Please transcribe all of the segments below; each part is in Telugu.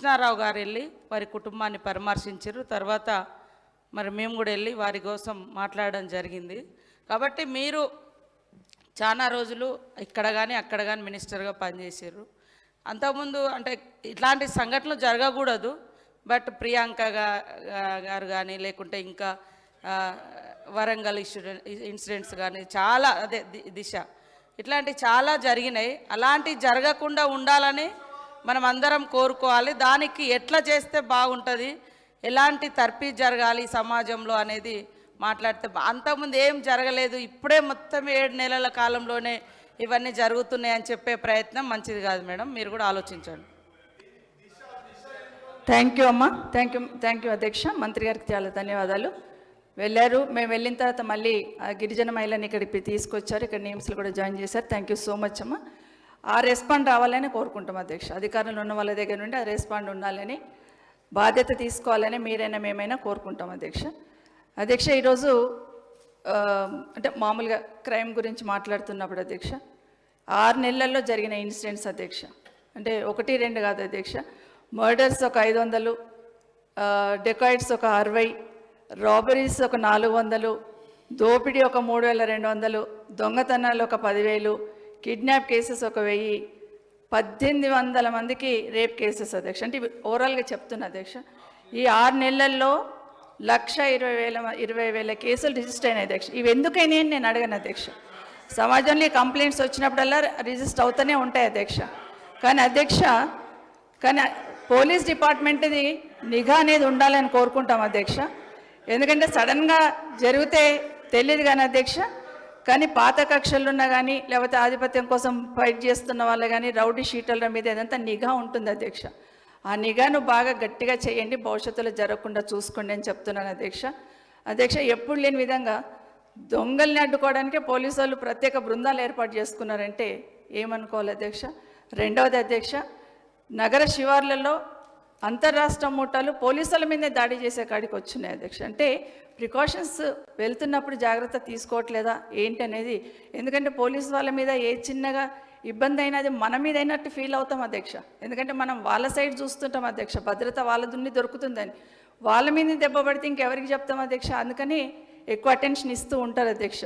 కృష్ణారావు గారు వెళ్ళి వారి కుటుంబాన్ని పరామర్శించారు. తర్వాత మరి మేము కూడా వెళ్ళి వారి కోసం మాట్లాడడం జరిగింది. కాబట్టి మీరు చాలా రోజులు ఇక్కడ కానీ అక్కడ కానీ మినిస్టర్గా పనిచేశారు. అంతకుముందు అంటే ఇట్లాంటి సంఘటనలు జరగకూడదు. బట్ ప్రియాంక గారు కానీ లేకుంటే ఇంకా వరంగల్ ఇన్సిడెంట్స్ కానీ చాలా అదే ది- దిశ. ఇట్లాంటి చాలా జరిగినాయి. అలాంటి జరగకుండా ఉండాలని మనం అందరం కోరుకోవాలి. దానికి ఎట్లా చేస్తే బాగుంటుంది? ఎలాంటి తర్పీ జరగాలి సమాజంలో అనేది మాట్లాడితే అంతకుముందు ఏం జరగలేదు. ఇప్పుడే మొత్తం ఏడు నెలల కాలంలోనే ఇవన్నీ జరుగుతున్నాయి అని చెప్పే ప్రయత్నం మంచిది కాదు మేడం. మీరు కూడా ఆలోచించండి. థ్యాంక్ యూ అమ్మా. థ్యాంక్ యూ థ్యాంక్ యూ అధ్యక్ష. మంత్రి గారికి చాలా ధన్యవాదాలు. వెళ్ళారు. మేము వెళ్ళిన తర్వాత మళ్ళీ ఆ గిరిజన మహిళని ఇక్కడికి తీసుకొచ్చారు. ఇక్కడ నేమ్స్లు కూడా జాయిన్ చేశారు. థ్యాంక్ యూ సో మచ్ అమ్మా. ఆ రెస్పాండ్ రావాలని కోరుకుంటాం అధ్యక్ష. అధికారంలో ఉన్న వాళ్ళ దగ్గర నుండి ఆ రెస్పాండ్ ఉండాలని బాధ్యత తీసుకోవాలని మీరైనా మేమైనా కోరుకుంటాం అధ్యక్ష. అధ్యక్ష ఈరోజు అంటే మామూలుగా క్రైమ్ గురించి మాట్లాడుతున్నప్పుడు అధ్యక్ష ఆరు నెలల్లో జరిగిన ఇన్సిడెంట్స్ అధ్యక్ష. అంటే ఒకటి రెండు కాదు అధ్యక్ష. మర్డర్స్ ఒక ఐదు వందలు డెకాయిడ్స్ ఒక అరవై రాబరీస్ ఒక నాలుగు వందలు దోపిడీ ఒక మూడు వేల రెండు వందలు దొంగతనాలు ఒక పదివేలు కిడ్నాప్ కేసెస్ ఒక వెయ్యి పద్దెనిమిది వందల మందికి రేప్ కేసెస్ అధ్యక్ష. అంటే ఇవి ఓవరాల్గా చెప్తున్నా అధ్యక్ష. ఈ ఆరు నెలల్లో లక్ష ఇరవై వేల ఇరవై వేల కేసులు రిజిస్టర్ అయినాయి అధ్యక్ష. ఇవి ఎందుకైనా నేను అడగను అధ్యక్ష. సమాజంలో ఈ కంప్లైంట్స్ వచ్చినప్పుడల్లా రిజిస్టర్ అవుతూనే ఉంటాయి అధ్యక్ష. కానీ అధ్యక్ష కానీ పోలీస్ డిపార్ట్మెంట్ది నిఘా అనేది ఉండాలని కోరుకుంటాం అధ్యక్ష. ఎందుకంటే సడన్గా జరిగితే తెలియదు కానీ అధ్యక్ష కానీ పాత కక్షలు ఉన్నా కానీ లేకపోతే ఆధిపత్యం కోసం ఫైట్ చేస్తున్న వాళ్ళు కానీ రౌడీ షీటర్ల మీద ఏదంతా నిఘా ఉంటుంది అధ్యక్ష. ఆ నిఘాను బాగా గట్టిగా చేయండి భవిష్యత్తులో జరగకుండా చూసుకోండి అని చెప్తున్నాను అధ్యక్ష. అధ్యక్ష ఎప్పుడు లేని విధంగా దొంగల్ని అడ్డుకోవడానికే పోలీసు వాళ్ళు ప్రత్యేక బృందాలు ఏర్పాటు చేసుకున్నారంటే ఏమనుకోవాలి అధ్యక్ష? రెండవది అధ్యక్ష నగర శివార్లలో అంతర్రాష్ట్ర మూటాలు పోలీసుల మీదే దాడి చేసే కాడికి వచ్చినాయి అధ్యక్ష. అంటే ప్రికాషన్స్ వెళ్తున్నప్పుడు జాగ్రత్త తీసుకోవట్లేదా? ఏంటి అనేది? ఎందుకంటే పోలీస్ వాళ్ళ మీద ఏ చిన్నగా ఇబ్బంది అయినా అది మన మీద అయినట్టు ఫీల్ అవుతాం అధ్యక్ష. ఎందుకంటే మనం వాళ్ళ సైడ్ చూస్తుంటాం అధ్యక్ష. భద్రత వాళ్ళ దున్ని దొరుకుతుందని. వాళ్ళ మీద దెబ్బ పడితే ఇంకెవరికి చెప్తాం అధ్యక్ష? అందుకని ఎక్కువ అటెన్షన్ ఇస్తూ ఉంటారు అధ్యక్ష.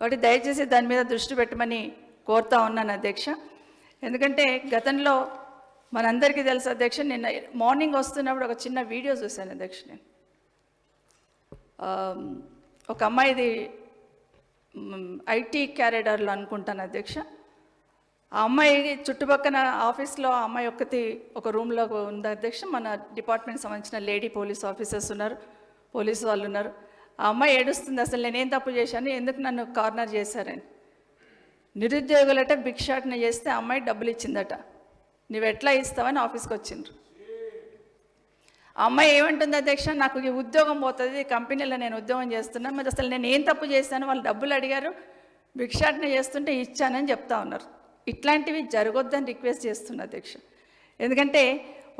కాబట్టి దయచేసి దాని మీద దృష్టి పెట్టమని కోరుతా ఉన్నాను అధ్యక్ష. ఎందుకంటే గతంలో మనందరికీ తెలుసు అధ్యక్ష నిన్న మార్నింగ్ వస్తున్నప్పుడు ఒక చిన్న వీడియో చూశాను అధ్యక్ష నేను. ఒక అమ్మాయిది ఐటీ క్యారిడర్లో అనుకుంటాను అధ్యక్ష. ఆ అమ్మాయి చుట్టుపక్కల ఆఫీస్లో ఆ అమ్మాయి ఒక్కటి ఒక రూమ్లో ఉంది అధ్యక్ష. మన డిపార్ట్మెంట్ సంబంధించిన లేడీ పోలీస్ ఆఫీసర్స్ ఉన్నారు పోలీసు వాళ్ళు ఉన్నారు. ఆ అమ్మాయి ఏడుస్తుంది అసలు నేనేం తప్పు చేశాను? ఎందుకు నన్ను కార్నర్ చేశారని? నిరుద్యోగులట భిక్షాటన చేస్తే అమ్మాయి డబ్బులు ఇచ్చిందట. నువ్వెట్లా ఇస్తావని ఆఫీస్కి వచ్చిండ్రు. అమ్మాయి ఏమంటుంది అధ్యక్ష నాకు ఈ ఉద్యోగం పోతుంది కంపెనీలో నేను ఉద్యోగం చేస్తున్నాను మరి అసలు నేను ఏం తప్పు చేశాను? వాళ్ళు డబ్బులు అడిగారు భిక్షాటన చేస్తుంటే ఇచ్చానని చెప్తా ఉన్నారు. ఇట్లాంటివి జరగొద్దని రిక్వెస్ట్ చేస్తున్నా అధ్యక్ష. ఎందుకంటే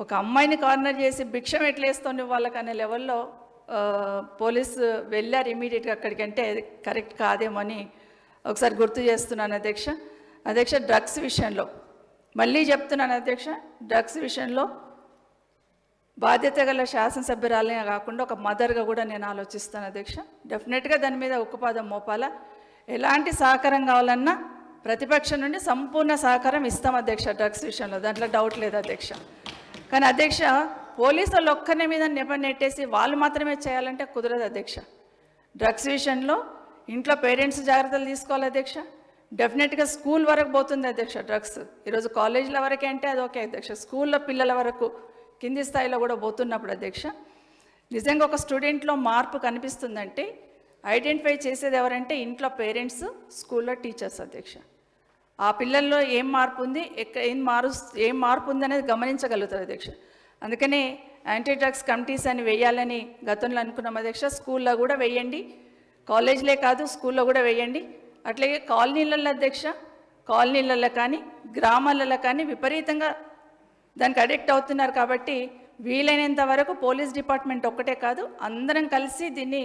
ఒక అమ్మాయిని కార్నర్ చేసి భిక్షం ఎట్లా వేస్తుంది వాళ్ళకి అనే లెవెల్లో పోలీసు వెళ్ళారు ఇమీడియట్గా అక్కడికి అంటే అది కరెక్ట్ కాదేమో అని ఒకసారి గుర్తు చేస్తున్నాను అధ్యక్ష. అధ్యక్ష డ్రగ్స్ విషయంలో మళ్ళీ చెప్తున్నాను అధ్యక్ష డ్రగ్స్ విషయంలో బాధ్యత గల శాసనసభ్యురాలే కాకుండా ఒక మదర్గా కూడా నేను ఆలోచిస్తాను అధ్యక్ష. డెఫినెట్గా దాని మీద ఉక్కుపాదం మోపాలా? ఎలాంటి సహకారం కావాలన్నా ప్రతిపక్షం నుండి సంపూర్ణ సహకారం ఇస్తాం అధ్యక్ష డ్రగ్స్ విషయంలో. దాంట్లో డౌట్ లేదు అధ్యక్ష. కానీ అధ్యక్ష పోలీసు వాళ్ళు ఒక్కరి మీద నెప నెట్టేసి వాళ్ళు మాత్రమే చేయాలంటే కుదరదు అధ్యక్ష. డ్రగ్స్ విషయంలో ఇంట్లో పేరెంట్స్ జాగ్రత్తలు తీసుకోవాలి అధ్యక్ష. డెఫినెట్గా స్కూల్ వరకు పోతుంది అధ్యక్ష డ్రగ్స్ ఈరోజు కాలేజీల వరకే అంటే అది ఓకే అధ్యక్ష. స్కూల్లో పిల్లల వరకు కింది స్థాయిలో కూడా పోతున్నప్పుడు అధ్యక్ష. నిజంగా ఒక స్టూడెంట్లో మార్పు కనిపిస్తుందంటే ఐడెంటిఫై చేసేది ఎవరంటే ఇంట్లో పేరెంట్స్ స్కూల్లో టీచర్స్ అధ్యక్ష. ఆ పిల్లల్లో ఏం మార్పు ఉంది ఎక్క ఏం మారు ఏం మార్పు ఉంది అనేది గమనించగలుగుతారు అధ్యక్ష. అందుకనే యాంటీ డ్రగ్స్ కమిటీస్ అని వేయాలని గతంలో అనుకున్నాం అధ్యక్ష. స్కూల్లో కూడా వేయండి. కాలేజీలే కాదు స్కూల్లో కూడా వేయండి. అట్లాగే కాలనీలలో అధ్యక్ష కాలనీలలో కానీ గ్రామాలలో కానీ విపరీతంగా దానికి అడిక్ట్ అవుతున్నారు కాబట్టి వీలైనంత వరకు పోలీస్ డిపార్ట్మెంట్ ఒక్కటే కాదు అందరం కలిసి దీన్ని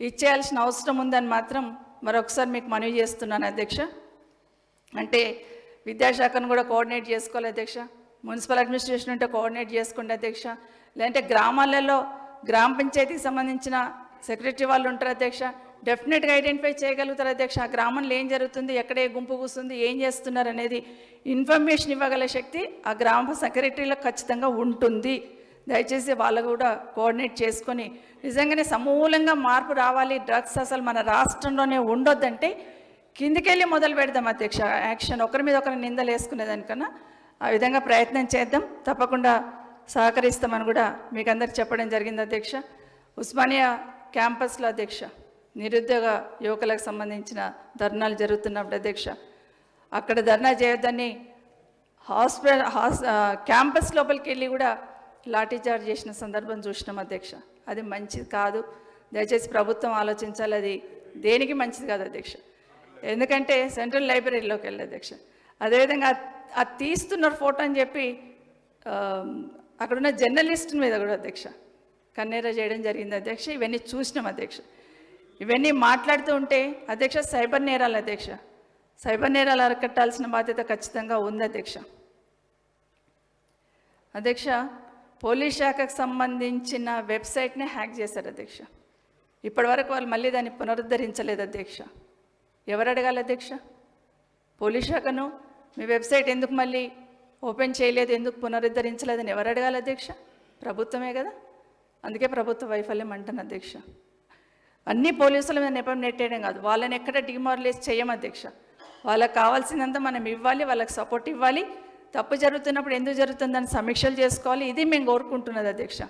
ఇచ్చేయాల్సిన అవసరం ఉందని మాత్రం మరొకసారి మీకు మనవి చేస్తున్నాను అధ్యక్ష. అంటే విద్యాశాఖను కూడా కోఆర్డినేట్ చేసుకోవాలి అధ్యక్ష మున్సిపల్ అడ్మినిస్ట్రేషన్ ఉంటే కోఆర్డినేట్ చేసుకోండి అధ్యక్ష లేదంటే గ్రామాలలో గ్రామ పంచాయతీకి సంబంధించిన సెక్రటరీ వాళ్ళు ఉంటారు అధ్యక్ష డెఫినెట్గా ఐడెంటిఫై చేయగలుగుతారు అధ్యక్ష. ఆ గ్రామంలో ఏం జరుగుతుంది ఎక్కడ ఏ గుంపు కూస్తుంది ఏం చేస్తున్నారు అనేది ఇన్ఫర్మేషన్ ఇవ్వగల శక్తి ఆ గ్రామ సెక్రటరీలకు ఖచ్చితంగా ఉంటుంది. దయచేసి వాళ్ళు కూడా కోఆర్డినేట్ చేసుకొని నిజంగానే సమూలంగా మార్పు రావాలి. డ్రగ్స్ అసలు మన రాష్ట్రంలోనే ఉండొద్దంటే కిందికెళ్ళి మొదలు పెడదాం అధ్యక్ష. యాక్షన్ ఒకరి మీద ఒకరి నిందలు వేసుకునేదానికన్నా ఆ విధంగా ప్రయత్నం చేద్దాం. తప్పకుండా సహకరిస్తామని కూడా మీకు అందరికి చెప్పడం జరిగింది అధ్యక్ష. ఉస్మానియా క్యాంపస్లో అధ్యక్ష. నిరుద్యోగ యువకులకు సంబంధించిన ధర్నాలు జరుగుతున్నప్పుడు అధ్యక్ష. అక్కడ ధర్నా చేయొద్దని హాస్పిటల్ హాస్ క్యాంపస్ లోపలికి వెళ్ళి కూడా లాఠీచార్జ్ చేసిన సందర్భం చూసినాం అధ్యక్ష. అది మంచిది కాదు. దయచేసి ప్రభుత్వం ఆలోచించాలి. అది దేనికి మంచిది కాదు అధ్యక్ష. ఎందుకంటే సెంట్రల్ లైబ్రరీలోకి వెళ్ళి అధ్యక్ష. అదేవిధంగా అది తీస్తున్నారు ఫోటో అని చెప్పి అక్కడున్న జర్నలిస్ట్ మీద కూడా అధ్యక్ష. కన్నెర చేయడం జరిగింది అధ్యక్ష. ఇవన్నీ చూసినాం అధ్యక్ష. ఇవన్నీ మాట్లాడుతూ ఉంటే అధ్యక్ష సైబర్ నేరాలు అధ్యక్ష. సైబర్ నేరాలు అరకట్టాల్సిన బాధ్యత ఖచ్చితంగా ఉంది అధ్యక్ష. అధ్యక్ష పోలీస్ శాఖకు సంబంధించిన వెబ్సైట్ని హ్యాక్ చేశారు అధ్యక్ష. ఇప్పటివరకు వాళ్ళు మళ్ళీ దాన్ని పునరుద్ధరించలేదు అధ్యక్ష. ఎవరు అడగాలి అధ్యక్ష? పోలీస్ శాఖను? మీ వెబ్సైట్ ఎందుకు మళ్ళీ ఓపెన్ చేయలేదు ఎందుకు పునరుద్ధరించలేదని ఎవరు అడగాలి అధ్యక్ష? ప్రభుత్వమే కదా. అందుకే ప్రభుత్వ వైఫల్యం అంటాను అధ్యక్ష. అన్ని పోలీసుల మీద నెపం నెట్టేయడం కాదు. వాళ్ళని ఎక్కడ డిమారలైజ్ చేయం అధ్యక్ష. వాళ్ళకి కావాల్సినంత మనం ఇవ్వాలి వాళ్ళకి సపోర్ట్ ఇవ్వాలి. తప్పు జరుగుతున్నప్పుడు ఎందుకు జరుగుతుందని సమీక్షలు చేసుకోవాలి. ఇది మేము కోరుకుంటున్నది అధ్యక్ష.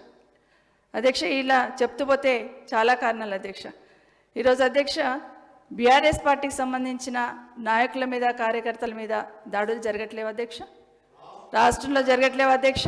అధ్యక్ష ఇలా చెప్తూ పోతే చాలా కారణాలు అధ్యక్ష. ఈరోజు అధ్యక్ష బీఆర్ఎస్ పార్టీకి సంబంధించిన నాయకుల మీద కార్యకర్తల మీద దాడులు జరగట్లేవు అధ్యక్ష? రాష్ట్రంలో జరగట్లేవు అధ్యక్ష?